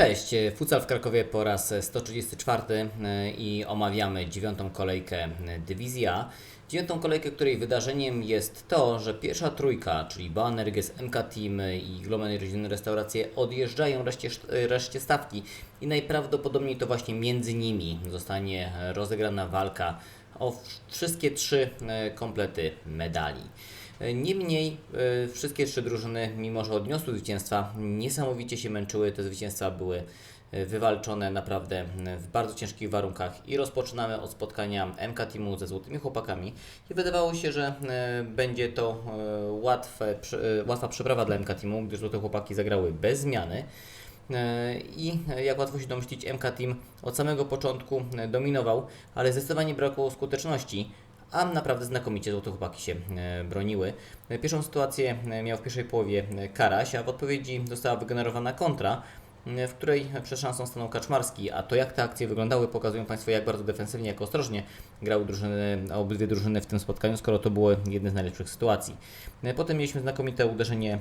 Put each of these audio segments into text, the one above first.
Cześć, Futsal w Krakowie po raz 134 e, i omawiamy dziewiątą kolejkę e, Dywizji A. Dziewiątą kolejkę, której wydarzeniem jest to, że pierwsza trójka, czyli Boanerges, MK Team i Glomen Rodzinne Restauracje odjeżdżają reszcie, reszcie stawki i najprawdopodobniej to właśnie między nimi zostanie rozegrana walka o wszystkie trzy e, komplety medali. Niemniej e, wszystkie trzy drużyny, mimo że odniosły zwycięstwa, niesamowicie się męczyły. Te zwycięstwa były e, wywalczone naprawdę e, w bardzo ciężkich warunkach i rozpoczynamy od spotkania MK Teamu ze Złotymi Chłopakami i wydawało się, że będzie to łatwe, łatwa przeprawa dla MK Teamu, gdyż Złote Chłopaki zagrały bez zmiany. I jak łatwo się domyślić, MK Team od samego początku dominował, ale zdecydowanie brakło skuteczności, a naprawdę znakomicie Złote Chłopaki się e, broniły. E, Pierwszą sytuację e, miał w pierwszej połowie Karaś, a w odpowiedzi została wygenerowana kontra, w której przed szansą stanął Kaczmarski, a to jak te akcje wyglądały pokazują Państwo jak bardzo defensywnie, jak ostrożnie grały drużyny, obydwie drużyny w tym spotkaniu, skoro to było jedne z najlepszych sytuacji. Potem mieliśmy znakomite uderzenie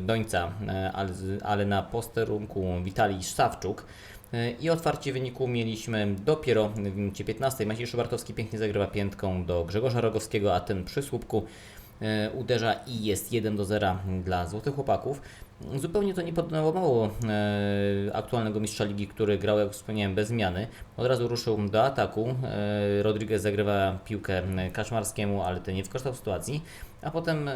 Dońca, ale, ale na posterunku Witalii Szawczuk. E, I otwarcie wyniku mieliśmy dopiero w minucie 15. Maciej Szybartowski pięknie zagrywa piętką do Grzegorza Rogowskiego, a ten przy słupku e, uderza i jest 1 do 0 dla Złotych Chłopaków. Zupełnie to nie podłamało e, aktualnego mistrza ligi, który grał, jak wspomniałem, bez zmiany. Od razu ruszył do ataku. E, Rodriguez zagrywa piłkę Kaczmarskiemu, ale ten nie wykorzystał sytuacji. A potem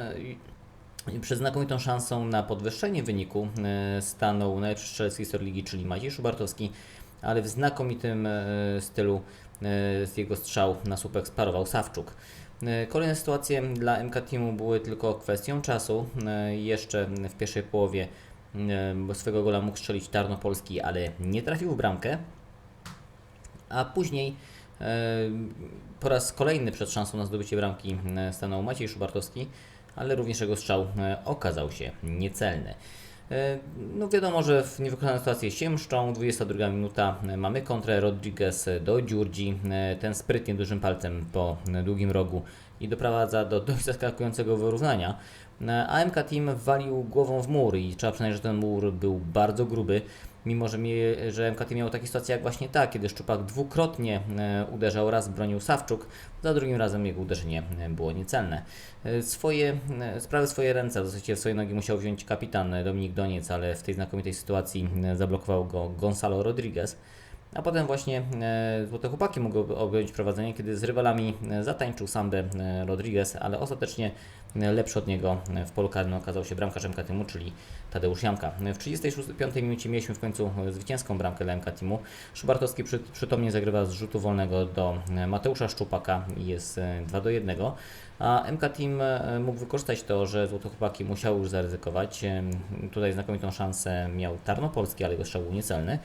przed znakomitą szansą na podwyższenie wyniku e, stanął najlepszy strzelec historii ligi, czyli Maciej Szubartowski, ale w znakomitym e, stylu e, z jego strzał na słupek sparował Sawczuk. Kolejne sytuacje dla MK Teamu były tylko kwestią czasu. Jeszcze w pierwszej połowie bo swego gola mógł strzelić Tarnopolski, ale nie trafił w bramkę. A później po raz kolejny przed szansą na zdobycie bramki stanął Maciej Szubartowski, ale również jego strzał e, okazał się niecelny. E, No wiadomo, że w niewykonane sytuacje się mszczą. 22 minuta. e, Mamy kontrę Rodriguez do Dziurdzi. Ten sprytnie dużym palcem po długim rogu i doprowadza do dość zaskakującego wyrównania. E, A MK Team walił głową w mur i trzeba przyznać, że ten mur był bardzo gruby. Mimo, że, mie, że MK Team miał takie sytuacje jak właśnie ta, kiedy Szczupak dwukrotnie e, uderzał, raz bronił Sawczuk, za drugim razem jego uderzenie e, było niecelne. E, Swoje sprawy swoje ręce, w zasadzie swoje nogi musiał wziąć kapitan Dominik Doniec, ale w tej znakomitej sytuacji zablokował go Gonzalo Rodriguez. A potem właśnie Złote Chłopaki mogły objąć prowadzenie, kiedy z rywalami zatańczył sambę Rodriguez, ale ostatecznie lepszy od niego e, w polu karnym okazał się bramkarz MK Teamu, czyli Tadeusz Jamka. E, W 35 minucie mieliśmy w końcu e, zwycięską bramkę dla MK Teamu. Szubartowski przy, przytomnie zagrywa z rzutu wolnego do e, Mateusza Szczupaka i jest e, 2 do 1. A MK Team e, mógł wykorzystać to, że Złote Chłopaki musiały już zaryzykować. E, Tutaj znakomitą szansę miał Tarnopolski, ale jego strzał był niecelny.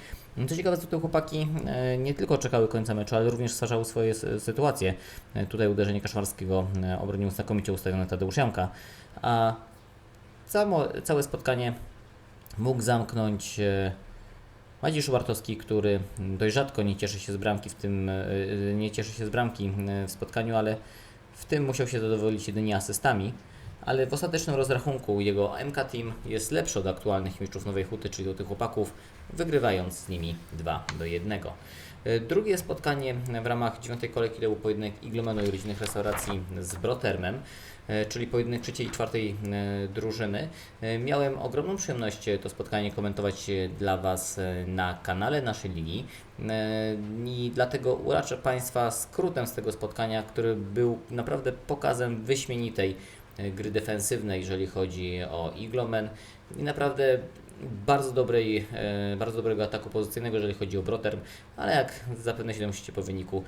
Co ciekawe, Złote Chłopaki e, nie tylko czekały końca meczu, ale również stwarzały swoje sytuacje. E, Tutaj uderzenie Kaszmarskiego e, obronił znakomicie ustawiony Tadeusz Jamka, a samo, całe spotkanie mógł zamknąć e, Maciej Szubartowski, który dość rzadko nie cieszy się z bramki w tym, e, nie cieszy się z bramki e, w spotkaniu, ale w tym musiał się zadowolić jedynie asystami. Ale w ostatecznym rozrachunku jego MK Team jest lepszy od aktualnych mistrzów Nowej Huty, czyli od tych chłopaków, wygrywając z nimi 2 do 1. E, Drugie spotkanie w ramach dziewiątej kolejki to był pojedynek Iglomenu i rodzinnych restauracji z Brotermem, e, czyli pojedynek trzeciej i czwartej e, drużyny. E, Miałem ogromną przyjemność e, to spotkanie komentować e, dla Was e, na kanale naszej ligi E, i dlatego uraczę Państwa skrótem z tego spotkania, który był naprawdę pokazem wyśmienitej e, gry defensywnej, jeżeli chodzi o Iglomen i naprawdę bardzo, dobrej, e, bardzo dobrego ataku pozycyjnego, jeżeli chodzi o Broterm, ale jak zapewne się domyślicie po wyniku,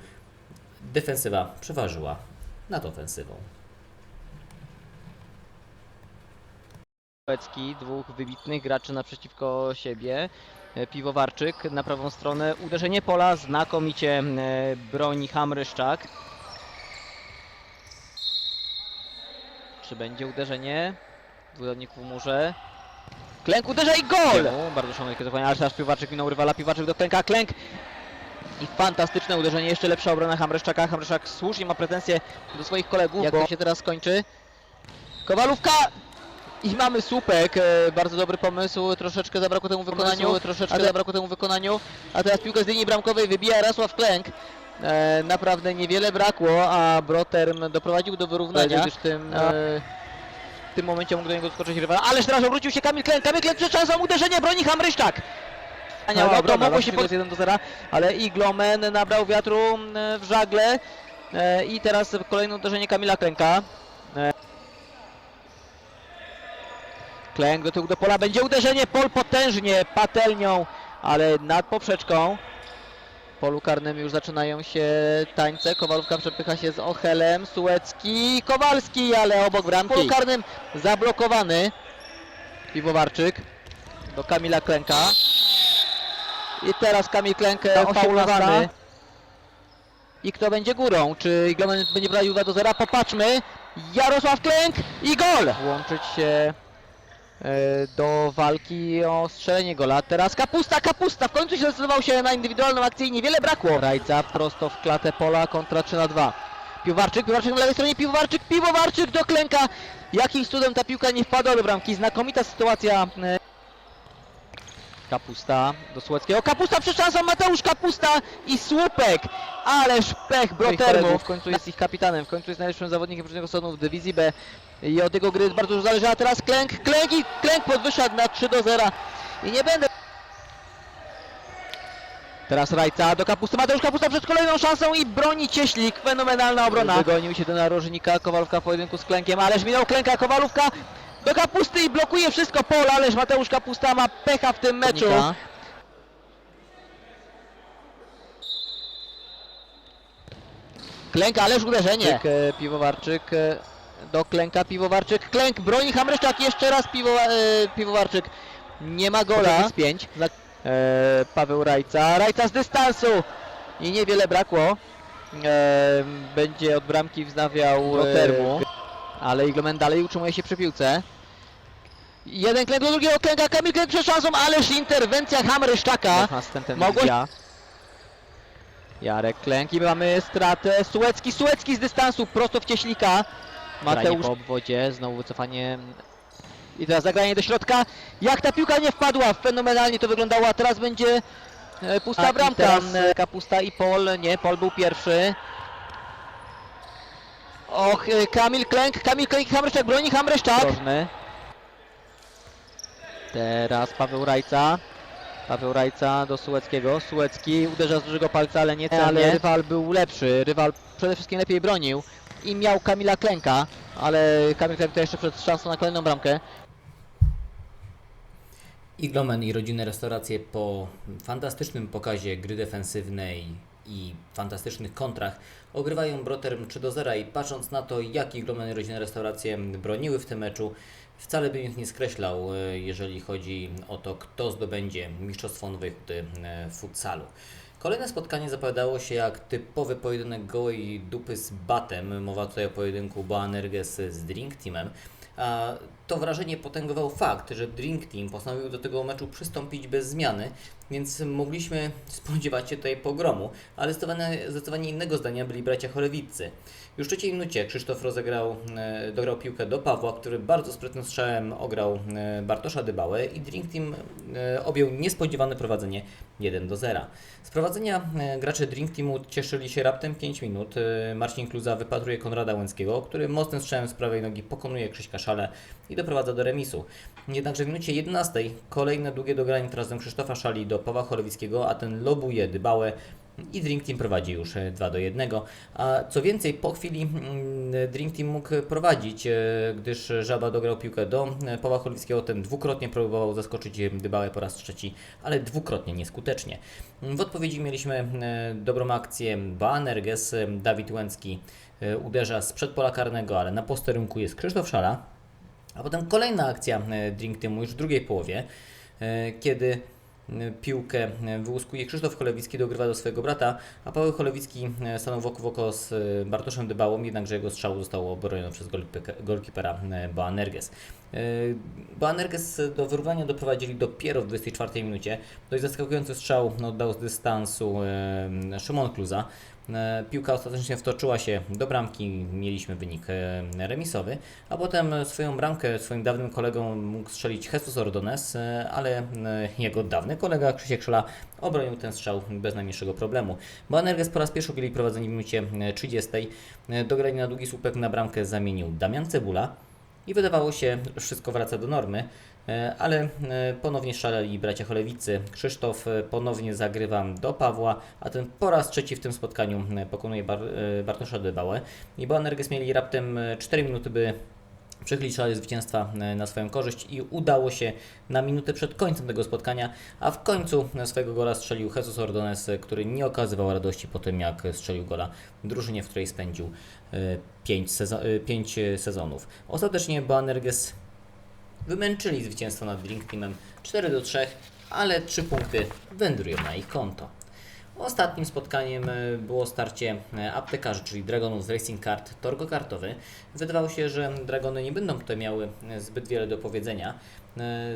defensywa przeważyła nad ofensywą. Pecki, dwóch wybitnych graczy naprzeciwko siebie. E, Piwowarczyk na prawą stronę, uderzenie pola, znakomicie e, broni Hamryszczak. Czy będzie uderzenie? Dwurodnik w murze. Klęk uderza i gol! Bardzo szanowne kierowanie, ale teraz Piwowarczyk minął rywala, Piwowarczyk do Klęka, Klęk! I fantastyczne uderzenie, jeszcze lepsza obrona Hamryszczaka. Hamryszczak słusznie ma pretensje do swoich kolegów, jak to się teraz skończy. Kowalówka! I mamy słupek, e, bardzo dobry pomysł, troszeczkę zabrakło temu wykonaniu, troszeczkę zabrakło temu wykonaniu, a teraz piłkę z linii bramkowej wybija Jarosław Klęk. E, naprawdę niewiele brakło, a Broterm doprowadził do wyrównania. Gdyż tym, e, w tym momencie mógł do niego skoczyć rywal. Ależ teraz obrócił się Kamil Klęk, Kamil Klęk przed szansą, uderzenie, broni Hamryszczak. Ale obrona, to mogło się pod 1 do 0, ale Iglomen nabrał wiatru w żagle e, i teraz kolejne uderzenie Kamila Klęka. E, Klęk do tyłu do pola, będzie uderzenie, Pol potężnie, patelnią, ale nad poprzeczką. W polu karnym już zaczynają się tańce, Kowalówka przepycha się z Ochelem, Sułecki, Kowalski, ale obok bramki. W polu karnym zablokowany Piwowarczyk do Kamila Klęka. I teraz Kamil Klęk e, faulowany. 18. I kto będzie górą? Czy Iglomen będzie prowadził 2 do 0? Popatrzmy. Jarosław Klęk i gol! Łączyć się do walki o strzelenie gola. Teraz Kapusta, Kapusta! W końcu się zdecydował się na indywidualną akcję i niewiele brakło. Rajca prosto w klatę pola kontra 3 na 2. Piwowarczyk, Piwowarczyk na lewej stronie, Piwowarczyk, Piwowarczyk do Klęka. Jakimś cudem ta piłka nie wpadła do bramki. Znakomita sytuacja e, Kapusta do Słupeckiego. Kapusta przed szansą, Mateusz Kapusta i słupek! Ależ pech Brotermu. W końcu jest ich kapitanem, w końcu jest najlepszym zawodnikiem przeciwnego sezonu w dywizji B. I od jego gry bardzo dużo zależy, a teraz Klęk, Klęk i Klęk podwyższa na 3 do 0. I nie będę... Teraz Rajca do Kapusty, Mateusz Kapusta przed kolejną szansą i broni Cieślik, fenomenalna obrona. Wygonił się do narożnika, Kowalówka w pojedynku z Klękiem, ależ minął Klęka, Kowalówka do Kapusty i blokuje wszystko Pol, ależ Mateusz Kapusta ma pecha w tym meczu. Klęk, ależ uderzenie. e, Piwowarczyk e, do Klęka, Piwowarczyk, Klęk, broni Hamryszczak, jeszcze raz piwo, e, Piwowarczyk. Nie ma gola. Z 5. E, Paweł Rajca, Rajca z dystansu i niewiele brakło. E, będzie od bramki wznawiał Rotermu. e, ale Iglomen dalej utrzymuje się przy piłce. Jeden klęk do drugiego klęka, Kamil Klęk przed szansą, ależ interwencja Hamryszczaka. Następem Mogło- ja. Jarek Klęk i mamy stratę. Sułecki, Sułecki z dystansu prosto w Cieślika. Mateusz po obwodzie, znowu wycofanie. I teraz zagranie do środka. Jak ta piłka nie wpadła, fenomenalnie to wyglądało, a teraz będzie e, pusta A, bramka. teraz, E, Kapusta i Pol, nie, Pol był pierwszy. Och, e, Kamil Klęk, Kamil Klęk, Hamryszczak broni, Hamryszczak. Teraz Paweł Rajca. Paweł Rajca do Sułeckiego. Sułecki uderza z dużego palca, ale nie celnie. Ale rywal był lepszy. Rywal przede wszystkim lepiej bronił. I miał Kamila Klęka, ale Kamil Klęk to jeszcze przed szansą na kolejną bramkę. Iglomen i rodzinne restauracje po fantastycznym pokazie gry defensywnej i fantastycznych kontrach ogrywają Broterm 3 do 0 i patrząc na to, jak Iglomen i rodzinne restauracje broniły w tym meczu, wcale bym ich nie skreślał, e, jeżeli chodzi o to, kto zdobędzie Mistrzostwo Nowej Huty e, futsalu. Kolejne spotkanie zapowiadało się jak typowy pojedynek gołej dupy z batem. Mowa tutaj o pojedynku Boanerges z Drink Teamem. A to wrażenie potęgował fakt, że Drink Team postanowił do tego meczu przystąpić bez zmiany, więc mogliśmy spodziewać się tutaj pogromu, ale zdecydowanie, zdecydowanie innego zdania byli bracia Chorewiccy. Już w trzeciej minucie Krzysztof rozegrał, e, dograł piłkę do Pawła, który bardzo sprytnym strzałem ograł e, Bartosza Dybałę i Drink Team e, objął niespodziewane prowadzenie 1 do 0. Z prowadzenia e, gracze Drink Teamu cieszyli się raptem 5 minut. E, Marcin Kluza wypatruje Konrada Łęckiego, który mocnym strzałem z prawej nogi pokonuje Krzyśka Szale i doprowadza do remisu. Jednakże w minucie 11 kolejne długie dogranie do Krzysztofa Szali do Pawła Chorowickiego, a ten lobuje Dybałę i Drink Team prowadzi już e, 2 do 1. A co więcej, po chwili mm, Drink Team mógł prowadzić, e, gdyż Żaba dograł piłkę do Pawła Chorowickiego. Ten dwukrotnie próbował zaskoczyć Dybałę po raz trzeci, ale dwukrotnie nieskutecznie. W odpowiedzi mieliśmy e, dobrą akcję Banerges, e, Dawid Łęcki uderza z przedpola karnego, ale na posterunku jest Krzysztof Szala. A potem kolejna akcja e, Drink Teamu już w drugiej połowie, e, kiedy e, piłkę wyłuskuje Krzysztof Cholewicki, dogrywa do swojego brata, a Paweł Cholewicki stanął wokół w oko z Bartoszem Dybałą, jednakże jego strzał został obroniony przez golkipe- golkipera Boanerges. Boanerges do wyrównania doprowadzili dopiero w 24 minucie. Dość zaskakujący strzał no, oddał z dystansu Szymon Kluza. E, Piłka ostatecznie wtoczyła się do bramki, mieliśmy wynik e, remisowy, a potem swoją bramkę swoim dawnym kolegą mógł strzelić Jesus Ordones, e, ale jego dawny kolega Krzysiek Szela obronił ten strzał bez najmniejszego problemu. Bo Energes po raz pierwszy objęli prowadzenie w minucie e, 30. E, Do grania na długi słupek na bramkę zamienił Damian Cebula i wydawało się, że wszystko wraca do normy, ale e, ponownie szaleli bracia Cholewicy. Krzysztof e, ponownie zagrywa do Pawła, a ten po raz trzeci w tym spotkaniu e, pokonuje Bar e, Bartosza Dybałę. I bo Energes mieli raptem e, 4 minuty, by przechylić szale zwycięstwa e, na swoją korzyść i udało się na minutę przed końcem tego spotkania, a w końcu e, swojego gola strzelił Jesus Ordones, e, który nie okazywał radości po tym, jak strzelił gola drużynie, w której spędził 5 sezo- e, pięć, e, sezonów. Ostatecznie Boanerges wymęczyli zwycięstwo nad Drink Teamem 4 do 3, ale 3 punkty wędrują na ich konto. Ostatnim spotkaniem e, było starcie e, aptekarzy, czyli Dragonów z Racing Card Torgo kartowy. Wydawało się, że Dragony nie będą tutaj miały e, zbyt wiele do powiedzenia,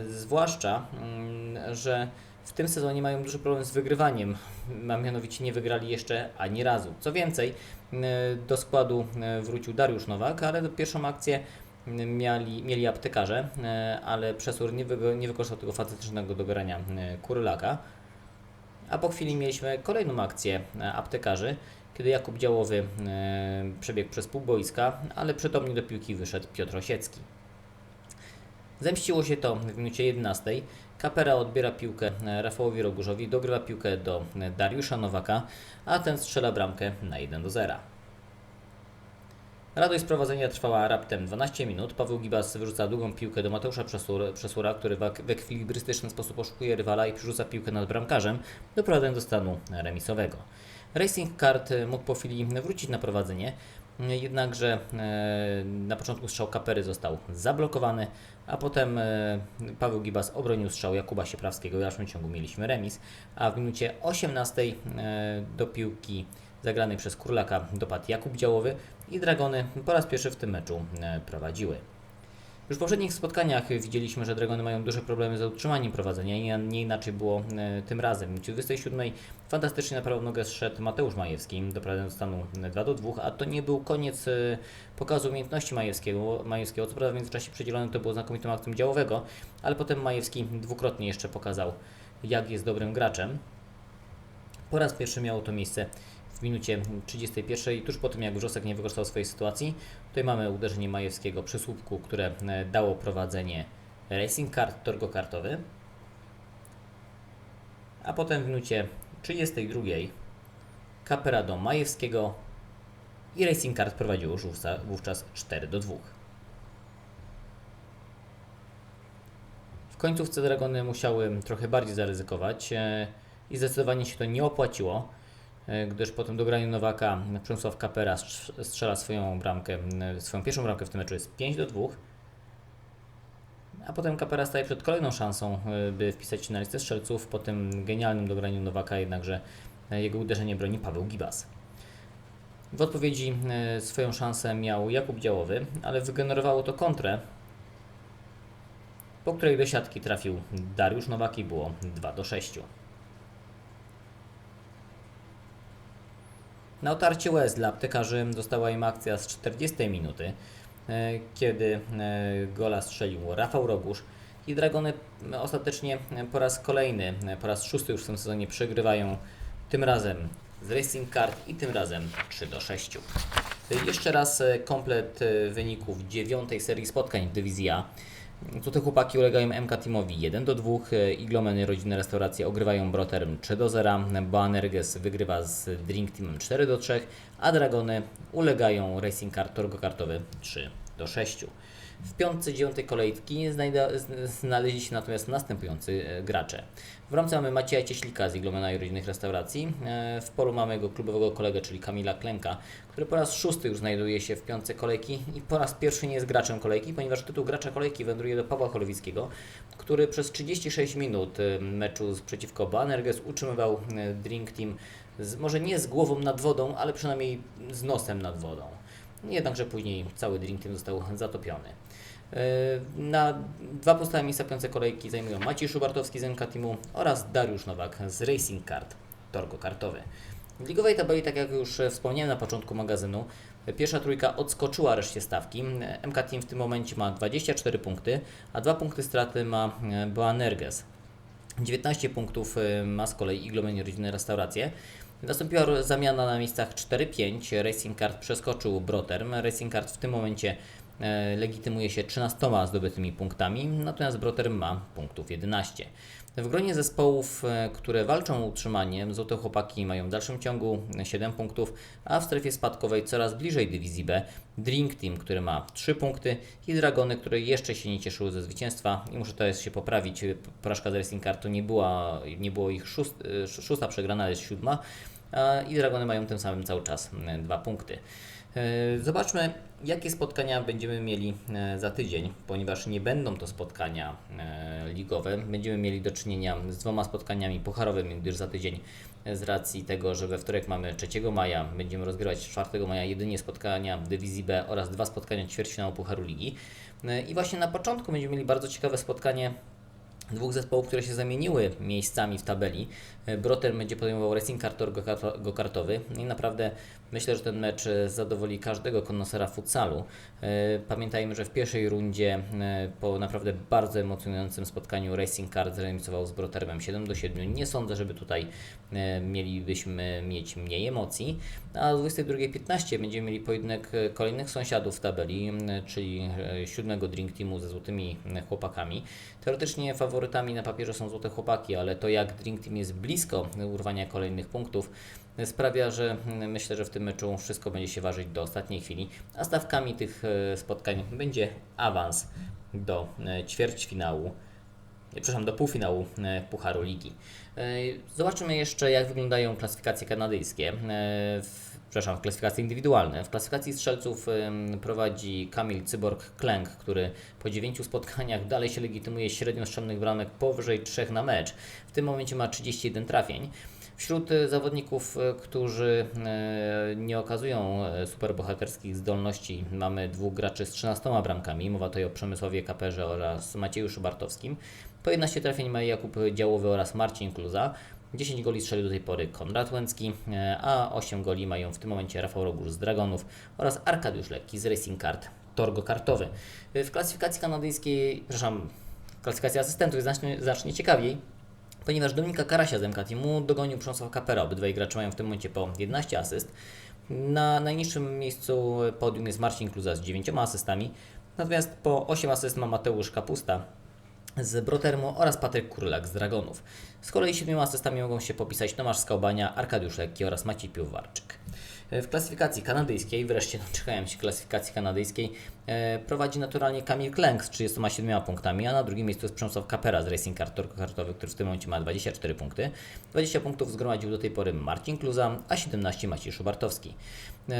zwłaszcza, mm, że w tym sezonie mają duży problem z wygrywaniem, a mianowicie nie wygrali jeszcze ani razu. Co więcej, do składu wrócił Dariusz Nowak, ale pierwszą akcję mieli, mieli aptekarze, e, ale Przesur nie, wygo- nie wykorzystał tego fantastycznego dogrania e, Kurylaka. A po chwili mieliśmy kolejną akcję e, aptekarzy, kiedy Jakub Działowy przebiegł przez pół boiska, ale przytomnie do piłki wyszedł Piotr Osiecki. Zemściło się to w minucie 11. Kapera odbiera piłkę Rafałowi Rogurzowi, dogrywa piłkę do Dariusza Nowaka, a ten strzela bramkę na 1 do 0. Radość prowadzenia trwała raptem 12 minut. Paweł Gibas wyrzuca długą piłkę do Mateusza Przesura, który w, ekwilibrystyczny sposób oszukuje rywala i przerzuca piłkę nad bramkarzem, doprowadzając do stanu remisowego. Racing e, mógł po chwili wrócić na prowadzenie, jednakże e, na początku strzał Kapery został zablokowany, a potem e, Paweł Gibas obronił strzał Jakuba Sieprawskiego w dalszym ciągu mieliśmy remis, a w minucie 18 e, do piłki zagranej przez Kurlaka dopadł Jakub Działowy i Dragony po raz pierwszy w tym meczu e, prowadziły. Już w poprzednich spotkaniach widzieliśmy, że Dragony mają duże problemy z utrzymaniem prowadzenia i nie inaczej było e, tym razem. W minucie 27 fantastycznie na prawą nogę zszedł Mateusz Majewski, doprowadzając do stanu 2 do 2, a to nie był koniec e, pokazu umiejętności Majewskiego, Majewskiego. Co prawda w międzyczasie przedzielone to było znakomitą akcją działowego, ale potem Majewski dwukrotnie jeszcze pokazał, jak jest dobrym graczem. Po raz pierwszy miało to miejsce w minucie 31, tuż po tym jak Wrzosek nie wykorzystał swojej sytuacji. Tutaj mamy uderzenie Majewskiego przy słupku, które e, dało prowadzenie Racing Kart Torgo kartowy. A potem w minucie 32 Kapera do Majewskiego i Racing Kart prowadził już wówczas 4 do 2. W końcówce Dragony musiały trochę bardziej zaryzykować e, i zdecydowanie się to nie opłaciło, gdyż po tym dograniu Nowaka Przemysław Kapera strz- strzela swoją bramkę, m, swoją pierwszą bramkę w tym meczu jest 5 do 2. A potem Kapera staje przed kolejną szansą, e, by wpisać się na listę strzelców. Po tym genialnym dograniu Nowaka jednakże e, jego uderzenie broni Paweł Gibas. W odpowiedzi e, swoją szansę miał Jakub Działowy, ale wygenerowało to kontrę, po której do siatki trafił Dariusz Nowak i było 2 do 6. Na otarcie łez dla aptekarzy została im akcja z 40 minuty, e, kiedy e, gola strzelił Rafał Rogusz i Dragony ostatecznie po raz kolejny, e, po raz szósty już w tym sezonie przegrywają, tym razem z Racing Card i tym razem 3 do 6. Jeszcze raz e, komplet e, wyników dziewiątej serii spotkań w Dywizji A. Tutaj chłopaki ulegają MK Teamowi 1 do 2, e, Iglomeny Rodzinne Restauracje ogrywają Broterem 3 do 0, Boanerges wygrywa z Drink Teamem 4 do 3, a Dragony ulegają Racing Card Torgo Kartowy 3 do 6. W piątce dziewiątej kolejki znajda, znaleźli się natomiast następujący e, gracze. W ramce mamy Macieja Cieślika z Iglomena i Rodzinnych Restauracji. E, W polu mamy jego klubowego kolegę, czyli Kamila Klenka, który po raz szósty już znajduje się w piątce kolejki i po raz pierwszy nie jest graczem kolejki, ponieważ tytuł gracza kolejki wędruje do Pawła Chorowickiego, który przez 36 minut e, meczu z- przeciwko Banerges utrzymywał Drink Team z, może nie z głową nad wodą, ale przynajmniej z nosem nad wodą. Jednakże później cały Drink Team został zatopiony. E, Na dwa pozostałe miejsca piące kolejki zajmują Maciej Szubartowski z MK oraz Dariusz Nowak z Racing Card Torgo Kartowy. W ligowej tabeli, tak jak już wspomniałem na początku magazynu, pierwsza trójka odskoczyła reszcie stawki. MK Team w tym momencie ma 24 punkty, a dwa punkty straty ma e, Boanerges. 19 punktów e, ma z kolei Iglomeni Rodzinne Restauracje. Nastąpiła zamiana na miejscach 4-5. Racing Card przeskoczył Broterm. Racing Card w tym momencie legitymuje się 13 zdobytymi punktami, natomiast Broterm ma punktów 11. W gronie zespołów, e, które walczą o utrzymanie, Złote Chłopaki mają w dalszym ciągu 7 punktów, a w strefie spadkowej coraz bliżej dywizji B Drink Team, który ma 3 punkty i Dragony, które jeszcze się nie cieszyły ze zwycięstwa i muszę to jest się poprawić, porażka z Racing Card to nie, była, nie było ich szóst, e, szósta przegrana, jest siódma i Dragony mają tym samym cały czas e, dwa punkty. E, Zobaczmy, jakie spotkania będziemy mieli e, za tydzień, ponieważ nie będą to spotkania e, ligowe. Będziemy mieli do czynienia z dwoma spotkaniami pucharowymi, gdyż za tydzień z racji tego, że we wtorek mamy 3 maja, będziemy rozgrywać 4 maja jedynie spotkania dywizji B oraz dwa spotkania ćwierćfinału Pucharu Ligi. I właśnie na początku będziemy mieli bardzo ciekawe spotkanie dwóch zespołów, które się zamieniły miejscami w tabeli. E, Broter będzie podejmował Racing Kartor go-kartowy i naprawdę myślę, że ten mecz e, zadowoli każdego konnosera futsalu. E, Pamiętajmy, że w pierwszej rundzie po naprawdę bardzo emocjonującym spotkaniu Racing Card zremisował z Brotermem 7 do 7. Nie sądzę, żeby tutaj mielibyśmy mieć mniej emocji. A o 22.15 będziemy mieli pojedynek kolejnych sąsiadów w tabeli, czyli siódmego Drink Teamu ze złotymi chłopakami. Teoretycznie faworytami na papierze są złote chłopaki, ale to jak Drink Team jest blisko urwania kolejnych punktów e, sprawia, że myślę, że w tym meczu wszystko będzie się ważyć do ostatniej chwili, a stawkami tych e, spotkań będzie awans do e, ćwierćfinału nie, przepraszam, do półfinału e, Pucharu Ligi. E, Zobaczymy jeszcze, jak wyglądają klasyfikacje kanadyjskie. E, W, przepraszam, klasyfikacje indywidualne. W klasyfikacji strzelców prowadzi Kamil Cyborg-Klęk, który po 9 spotkaniach dalej się legitymuje średnią strzelnych bramek powyżej 3 na mecz. W tym momencie ma 31 trafień. Wśród e, zawodników, e, którzy e, nie okazują superbohaterskich zdolności, mamy dwóch graczy z 13 bramkami. Mowa tutaj o Przemysławie Kaperze oraz Macieju Bartowskim. Po 11 trafień ma Jakub Działowy oraz Marcin Kluza. 10 goli strzelił do tej pory Konrad Łęcki, e, a 8 goli mają w tym momencie Rafał Rogur z Dragonów oraz Arkadiusz Lekki z Racing Card Torgo Kartowy. W klasyfikacji kanadyjskiej, przepraszam, klasyfikacja asystentów jest znacznie, znacznie ciekawiej, ponieważ Dominika Karasia z MK Teamu dogonił Przemysław Kapera. Obydwaj gracze mają w tym momencie po 11 asyst. Na najniższym miejscu podium jest Marcin Kluza z 9 asystami, natomiast po 8 asyst ma Mateusz Kapusta z Brotermu oraz Patryk Kurlak z Dragonów. Z kolei siedmioma asystami mogą się popisać Tomasz Skałbania, Arkadiusz Lekki oraz Maciej Piłowarczyk. W klasyfikacji kanadyjskiej, wreszcie doczekałem się klasyfikacji kanadyjskiej, e, prowadzi naturalnie Kamil Klęk z 37 punktami, a na drugim miejscu jest Przemysław Kapera z Racing Torko Kartowy, który w tym momencie ma 24 punkty. 20 punktów zgromadził do tej pory Marcin Kluza, a 17 Maciej Szubartowski. E,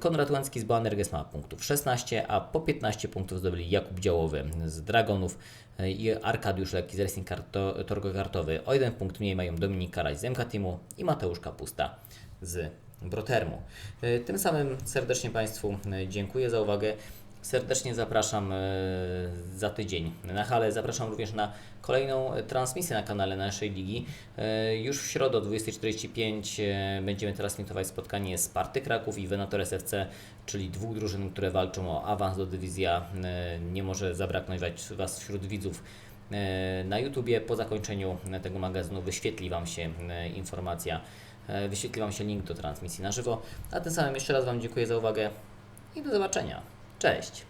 Konrad Łęcki z Boanerges ma punktów 16, a po 15 punktów zdobyli Jakub Działowy z Dragonów e, i Arkadiusz Lekki z Racing Card To- Torgo Kartowy. O jeden punkt mniej mają Dominik Karaś z MK Teamu i Mateusz Kapusta z Brotermu. E, Tym samym serdecznie Państwu e, dziękuję za uwagę. Serdecznie zapraszam e, za tydzień na halę. Zapraszam również na kolejną transmisję na kanale naszej ligi. E, Już w środę o 20.45 e, będziemy transmitować spotkanie Sparty Kraków i Venator SFC, czyli dwóch drużyn, które walczą o awans do dywizji Nie może zabraknąć Was wśród widzów na YouTubie. Po zakończeniu tego magazynu wyświetli Wam się informacja, wyświetli Wam się link do transmisji na żywo. A tym samym jeszcze raz Wam dziękuję za uwagę i do zobaczenia. Cześć!